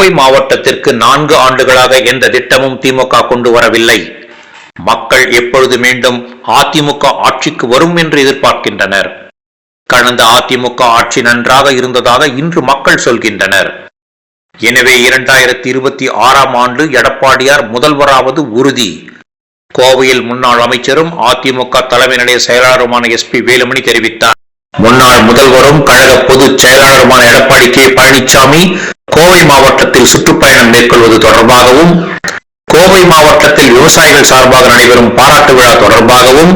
கோவை மாவட்டத்திற்கு நான்கு ஆண்டுகளாக எந்த திட்டமும் திமுக கொண்டு வரவில்லை. மக்கள் எப்பொழுது மீண்டும் அதிமுக ஆட்சிக்கு வரும் என்று எதிர்பார்க்கின்றனர். கடந்த அதிமுக ஆட்சி நன்றாக இருந்ததாக இன்று மக்கள் சொல்கின்றனர். எனவே இரண்டாயிரத்தி இருபத்தி ஆறாம் ஆண்டு எடப்பாடியார் முதல்வராவது உறுதி. கோவையில் முன்னாள் அமைச்சரும் அதிமுக தலைமை நிலைய செயலாளருமான எஸ் பி வேலுமணி தெரிவித்தார். முன்னாள் முதல்வரும் கழக பொதுச் செயலாளருமான எடப்பாடி கே பழனிசாமி கோவை மாவட்டத்தில் சுற்றுப்பயணம் மேற்கொள்வது தொடர்பாகவும் கோவை மாவட்டத்தில் விவசாயிகள் சார்பாக நடைபெறும் பாராட்டு விழா தொடர்பாகவும்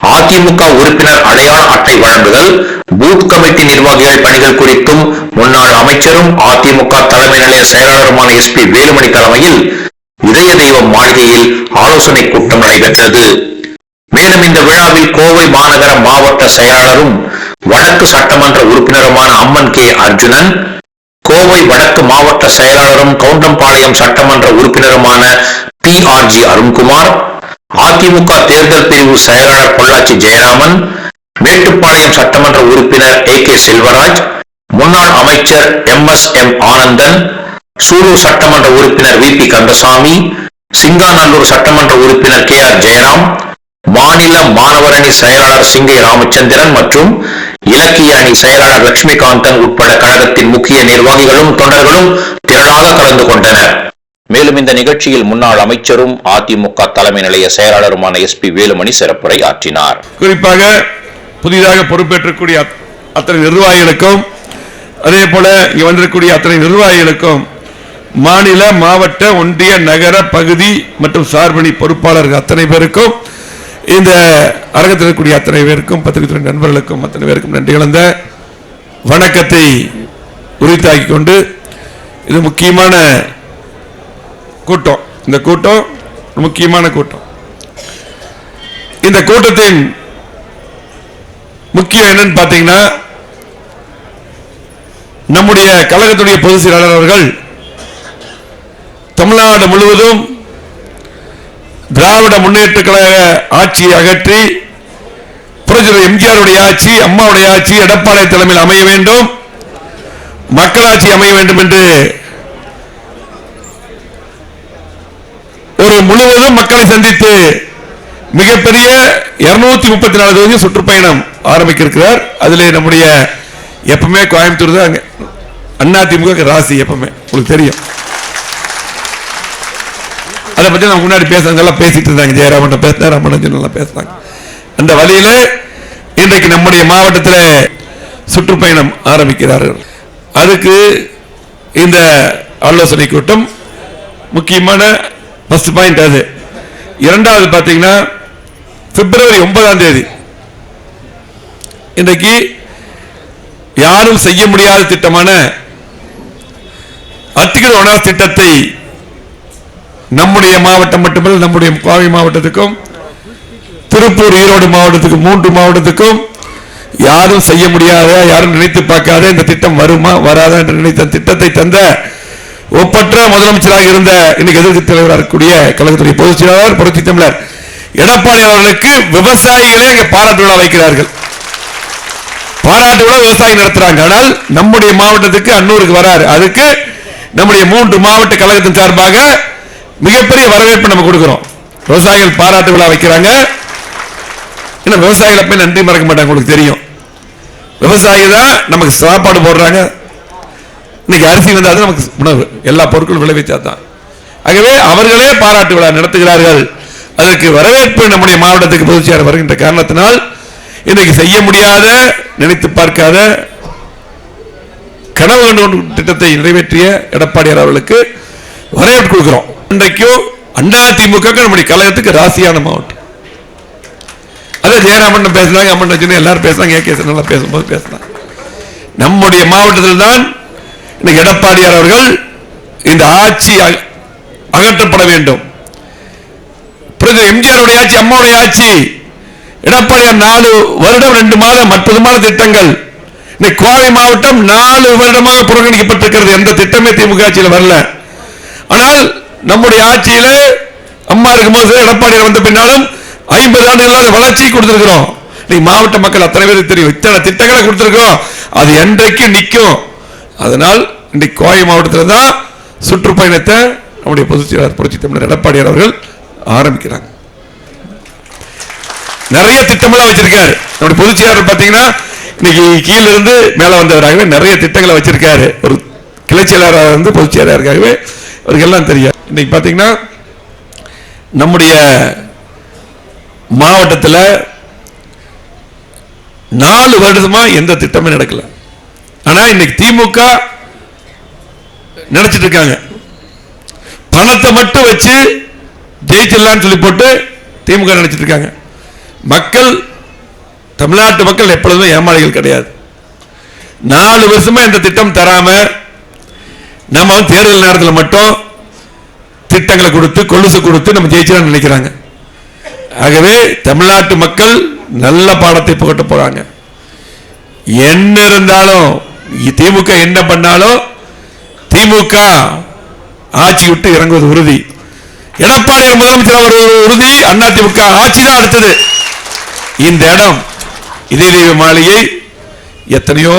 அதிமுக உறுப்பினர் அடையாள அட்டை வழங்குதல் பூத் கமிட்டி நிர்வாகிகள் பணிகள் குறித்தும் முன்னாள் அமைச்சரும் அதிமுக தலைமை நிலைய செயலாளருமான எஸ் பி வேலுமணி தலைமையில் இதய தெய்வம் மாளிகையில் ஆலோசனை கூட்டம் நடைபெற்றது. மேலும் இந்த விழாவில் கோவை மாநகர மாவட்ட செயலாளரும் வடக்கு சட்டமன்ற உறுப்பினருமான அம்மன் கே அர்ஜுனன் கோவை வடக்கு மாவட்ட செயலாளரும் கவுண்டம்பாளையம் சட்டமன்ற உறுப்பினருமான P R G Arunkumar AIADMK தேர்தல் பிரிவு செயலாளர் பொள்ளாச்சி ஜெயராமன் மேட்டுப்பாளையம் சட்டமன்ற உறுப்பினர் ஏ கே செல்வராஜ் முன்னாள் அமைச்சர் M S M Anandan Sulur சட்டமன்ற உறுப்பினர் வி பி கந்தசாமி சிங்காநல்லூர் சட்டமன்ற உறுப்பினர் கே ஆர் ஜெயராம் மாநில மாணவரணி செயலாளர் சிங்கை ராமச்சந்திரன் மற்றும் இலக்கிய அணி செயலாளர் லட்சுமிகாந்தன் உட்பட கழகத்தின் முக்கிய நிர்வாகிகளும் தொண்டர்களும் திரளாக கலந்து கொண்டனர். மேலும் இந்த நிகழ்ச்சியில் முன்னாள் அமைச்சரும் அதிமுக தலைமை நிலைய செயலாளருமான எஸ் பி வேலுமணி சிறப்புரை ஆற்றினார். குறிப்பாக புதிதாக பொறுப்பேற்றக்கூடிய அத்- அத்தனை நிர்வாகிகளுக்கும் அதே போல இங்க வந்திருக்கக்கூடிய அத்தனை நிர்வாகிகளுக்கும் மாநில மாவட்ட ஒன்றிய நகர பகுதி மற்றும் சார்பணி பொறுப்பாளர்கள் அத்தனை பேருக்கும் இந்த அரங்கத்தில் இருக்கக்கூடிய அத்தனை பேருக்கும் பத்திரிகை நண்பர்களுக்கும் அத்தனை பேருக்கும் நன்றி கலந்த வணக்கத்தை உரித்தாக்கி கொண்டு இது முக்கியமான கூட்டம். இந்த கூட்டம் முக்கியமான கூட்டம். இந்த கூட்டத்தின் முக்கியம் என்னன்னு பார்த்தீங்கன்னா நம்முடைய கழகத்துடைய பொதுச் செயலாளர் அவர்கள் தமிழ்நாடு முழுவதும் திராவிட முன்னேற்ற கழக ஆட்சியை அகற்றி புரட்சியாளர் எம்ஜிஆருடைய ஆட்சி அம்மாவுடைய ஆட்சி எடப்பாடி தலைமையில் அமைய வேண்டும். மக்களாட்சி அமைய வேண்டும் என்று ஒரு முழுவதும் மக்களை சந்தித்து மிகப்பெரிய இருநூத்தி முப்பத்தி நாலு தொகுதி சுற்றுப்பயணம் ஆரம்பிக்க இருக்கிறார் அதிலே நம்முடைய எப்பவுமே கோயம்புத்தூர் தான் அண்ணா திமுக ராசி எப்பவுமே. உங்களுக்கு தெரியும். அதை பத்தி நான் முன்னாடி பேசுறவங்க எல்லாம் பேசிட்டு இருந்தாங்க. ஜெயராமன் பேசினா ராமன் எல்லாம் பேசுறாங்க அந்த வழியில இன்றைக்கு நம்முடைய மாவட்டத்தில் சுற்றுப்பயணம் ஆரம்பிக்கிறார்கள். அதுக்கு இந்த ஆலோசனை கூட்டம் முக்கியமான ஃபர்ஸ்ட் பாயிண்ட் அது. இரண்டாவது பார்த்தீங்கன்னா பிப்ரவரி ஒன்பதாம் தேதி. இன்றைக்கு யாரும் செய்ய முடியாத திட்டமான அத்திகர உணவு திட்டத்தை நம்முடைய மாவட்டம் மட்டுமல்ல நம்முடைய கோவை மாவட்டத்துக்கும் திருப்பூர் ஈரோடு மாவட்டத்துக்கும் மூன்று மாவட்டத்துக்கும் யாரும் செய்ய முடியாத யாரும் நினைத்து பார்க்காத இந்த திட்டம் வருமா வராதா என்று நினைத்த திட்டத்தை தந்த ஒப்பற்ற முதலமைச்சராக இருந்த இன்னைக்கு எதிர்க்கட்சி தலைவராக இருக்கக்கூடிய கழகத்துடைய பொதுச் செயலாளர் புரட்சி தமிழர் எடப்பாடி அவர்களுக்கு விவசாயிகளே இங்கே பாராட்டு விழா வைக்கிறார்கள். பாராட்டு விழா விவசாயி நடத்துறாங்க. ஆனால் நம்முடைய மாவட்டத்துக்கு அன்னூருக்கு வராரு. அதுக்கு நம்முடைய மூன்று மாவட்ட கழகத்தின் சார்பாக மிகப்பெரிய வரவேற்பு நம்ம கொடுக்கிறோம். விவசாயிகள் பாராட்டு விழா வைக்கிறாங்க. ஏன்னா விவசாயிகளை போய் நன்றி மறக்க மாட்டாங்க உங்களுக்கு தெரியும். விவசாயி தான் நமக்கு சாப்பாடு போடுறாங்க. இன்னைக்கு அரிசி வந்தால் நமக்கு உணவு. எல்லா பொருட்களும் விளைவிச்சா தான். ஆகவே அவர்களே பாராட்டு விழா நடத்துகிறார்கள். அதற்கு வரவேற்பு நம்முடைய மாவட்டத்துக்கு பொதுச்செயலாளர் வருகின்ற காரணத்தினால் இன்றைக்கு செய்ய முடியாத நினைத்து பார்க்காத கனவு கண்டு திட்டத்தை நிறைவேற்றிய எடப்பாடியார் அவர்களுக்கு வரவேற்பு கொடுக்கிறோம். இன்றைக்கும் அண்ணா திமுக நம்முடைய கழகத்துக்கு ராசியான மாவட்டம். அதே ஜெயராமன் பேசுனாங்க அம்மன் ரஜினி எல்லாரும் பேசுனாங்க ஏ கே நல்லா பேசும்போது பேசினாங்க. நம்முடைய மாவட்டத்தில் தான் இன்னைக்கு எடப்பாடியார் அவர்கள் இந்த ஆட்சி அக- அகற்றப்பட வேண்டும். பிறகு எம்ஜிஆருடைய ஆட்சி அம்மாவுடைய ஆட்சி எடப்பாடியார் நாலு வருடம் ரெண்டு மாதம் அற்புதமான திட்டங்கள். இன்னைக்கு கோவை மாவட்டம் நாலு வருடமாக புறக்கணிக்கப்பட்டிருக்கிறது. எந்த திட்டமே திமுக ஆட்சியில் வரல. ஆனால் நம்முடைய ஆட்சியில அம்மா இருக்கும்போது எடப்பாடியார் வந்த பின்னாலும் ஐம்பது ஆண்டுகளாக வளர்ச்சி கொடுத்திருக்கிறோம். இன்னைக்கு மாவட்ட மக்கள் அத்தனை பேருக்கு தெரியும். இத்தனை திட்டங்களை கொடுத்திருக்கிறோம். அது என்றைக்கு நிற்கும்? அதனால் இன்னைக்கு கோவை மாவட்டத்தில் தான் சுற்றுப்பயணத்தை நம்முடைய பொதுச் செயலாளர் புரட்சி தமிழர் எடப்பாடியார் அவர்கள் ஆரம்பிக்கிறாங்க. நிறைய திட்டமெல்லாம் வச்சிருக்காரு. நம்முடைய பொதுச் செயலாளர் பார்த்தீங்கன்னா இன்னைக்கு கீழிருந்து இருந்து வந்தவராகவே நிறைய திட்டங்களை வச்சிருக்காரு. ஒரு கிளை செயலாளராக இருந்து பொதுச் செயலாளருக்காகவே அவருக்கு எல்லாம் தெரியும். இன்னைக்கு பாத்தீங்கன்னா நம்முடைய மாவட்டத்தில் நாலு வருடமா எந்த திட்டமே நடக்கல. ஆனா இன்னைக்கு திமுக நினச்சிட்டு இருக்காங்க. பணத்தை மட்டும் வச்சு ஜெயிச்சிடலாம்னு சொல்லி போட்டு திமுக நினைச்சிட்டு இருக்காங்க. மக்கள் தமிழ்நாட்டு மக்கள் எப்பொழுதுமே ஏமாளிகள் கிடையாது. நாலு வருஷமா இந்த திட்டம் தராம நம்ம தேர்தல் நேரத்தில் மட்டும் திட்டங்களை கொடுத்து கொலுசு கொடுத்து நம்ம ஜெயிச்சிடலாம்னு நினைக்கிறாங்க. ஆகவே தமிழ்நாட்டு மக்கள் நல்ல பாடத்தை புகட்ட போறாங்க. என்ன இருந்தாலும் திமுக என்ன பண்ணாலும் திமுக ஆட்சி விட்டு இறங்குவது உறுதி. எடப்பாடி முதலமைச்சர் அவர் உறுதி அண்ணா திமுக ஆட்சி தான் அடுத்தது. இந்த இடம் இதய தெய்வ மாளிகை எத்தனையோ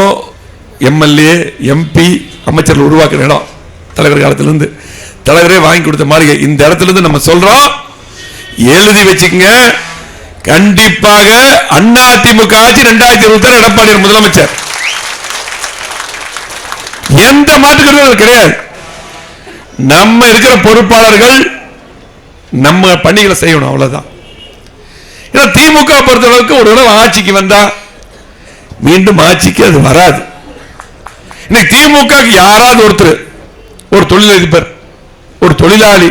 எம்எல்ஏ எம்பி அமைச்சர்கள் உருவாக்குற இடம் தலைவர் காலத்திலிருந்து. தலைவரே வாங்கி கொடுத்த மாளிகை. இந்த இடத்துல இருந்து நம்ம சொல்றோம் எழுதி வச்சுக்கங்க. கண்டிப்பாக அண்ணா திமுக ஆட்சி ரெண்டாயிரத்தி இருபத்தி ஆறு எடப்பாடி முதலமைச்சர். எந்த மாற்றுக்கிறது கிடையாது. நம்ம இருக்கிற பொறுப்பாளர்கள் நம்ம பணிகளை செய்யணும் அவ்வளவுதான். ஏன்னா திமுக பொறுத்தளவுக்கு ஒரு தடவை ஆட்சிக்கு வந்தா மீண்டும் ஆட்சிக்கு அது வராது. இன்னைக்கு திமுக யாராவது ஒருத்தர் ஒரு தொழிலதிபர் ஒரு தொழிலாளி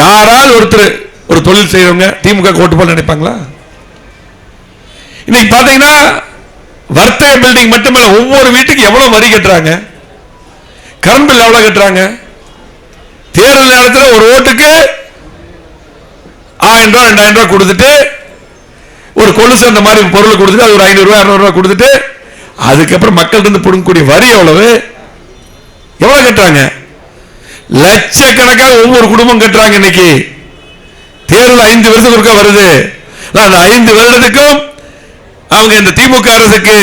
யாராவது ஒருத்தர் ஒரு தொழில் செய்யறவங்க திமுக க்கு ஓட்டு போட நினைப்பாங்களா? இன்னைக்கு பாத்தீங்கன்னா வர்த்தக பில்டிங் மட்டுமல்ல ஒவ்வொரு வீட்டுக்கு எவ்வளவு வரி கட்டுறாங்க? கரண்ட் பில் எவ்வளவு கட்டுறாங்க? தேர்தல் நேரத்தில் ஒரு ஓட்டுக்கு ஆயிரம் ரூபாய் ரெண்டாயிரம் ரூபாய் கொடுத்துட்டு ஒரு கொலுசு அந்த மாதிரி பொருள் கொடுத்துட்டு அது ஒரு ஐநூறு ரூபாய் அறுநூறு ரூபாய் கொடுத்துட்டு அதுக்கப்புறம் மக்கள் இருந்து பிடுங்கக்கூடிய வரி எவ்வளவு? எவ்வளவு கட்டுறாங்க? லட்சக்கணக்காக ஒவ்வொரு குடும்பம் கட்டுறாங்க இன்னைக்கு. தேர்தல் ஐந்து வருஷத்துக்கு ஒருக்கா வருது. அந்த ஐந்து வருடத்துக்கும் அவங்க இந்த திமுக அரசுக்கு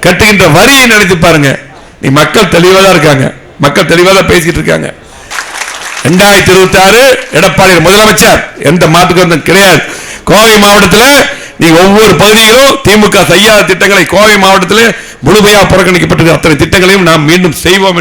கட்டுகின்ற வரியை நினைத்து பாருங்க. நீ மக்கள் தெளிவாக தான் இருக்காங்க. மக்கள் தெளிவாக தான் பேசிட்டு இருக்காங்க. ரெண்டாயிரத்தி இருபத்தி ஆறு எடப்பாடி முதலமைச்சர். எந்த மாற்றுக்கு கிடையாது. கோவை மாவட்டத்தில் நீ ஒவ்வொரு பகுதியிலும் திமுக செய்யாத திட்டங்களை கோவை மாவட்டத்தில் முழுமையாக புறக்கணிக்கப்பட்டது. அத்தனை திட்டங்களையும் நாம் மீண்டும் செய்வோம்